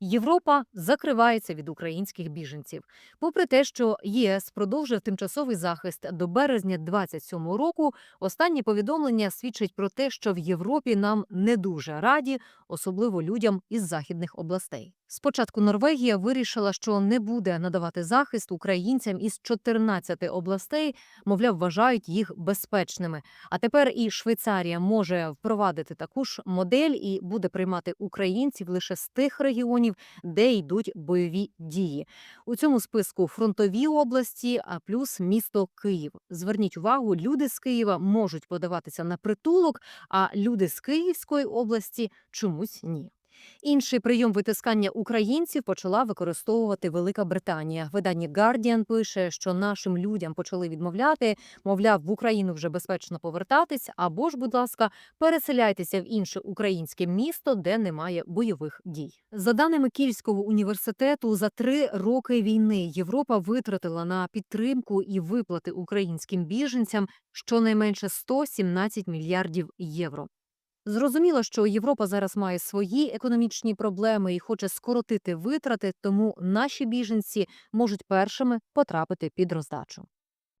Європа закривається від українських біженців. Попри те, що ЄС продовжив тимчасовий захист до березня 27 року, останні повідомлення свідчать про те, що в Європі нам не дуже раді, особливо людям із західних областей. Спочатку Норвегія вирішила, що не буде надавати захист українцям із 14 областей, мовляв, вважають їх безпечними. А тепер і Швейцарія може впровадити таку ж модель і буде приймати українців лише з тих регіонів, де йдуть бойові дії. У цьому списку фронтові області, а плюс місто Київ. Зверніть увагу, люди з Києва можуть подаватися на притулок, а люди з Київської області чомусь ні. Інший прийом витискання українців почала використовувати Велика Британія. Видання Guardian пише, що нашим людям почали відмовляти, мовляв, в Україну вже безпечно повертатись, або ж, будь ласка, переселяйтеся в інше українське місто, де немає бойових дій. За даними Київського університету, за три роки війни Європа витратила на підтримку і виплати українським біженцям щонайменше 117 мільярдів євро. Зрозуміло, що Європа зараз має свої економічні проблеми і хоче скоротити витрати, тому наші біженці можуть першими потрапити під роздачу.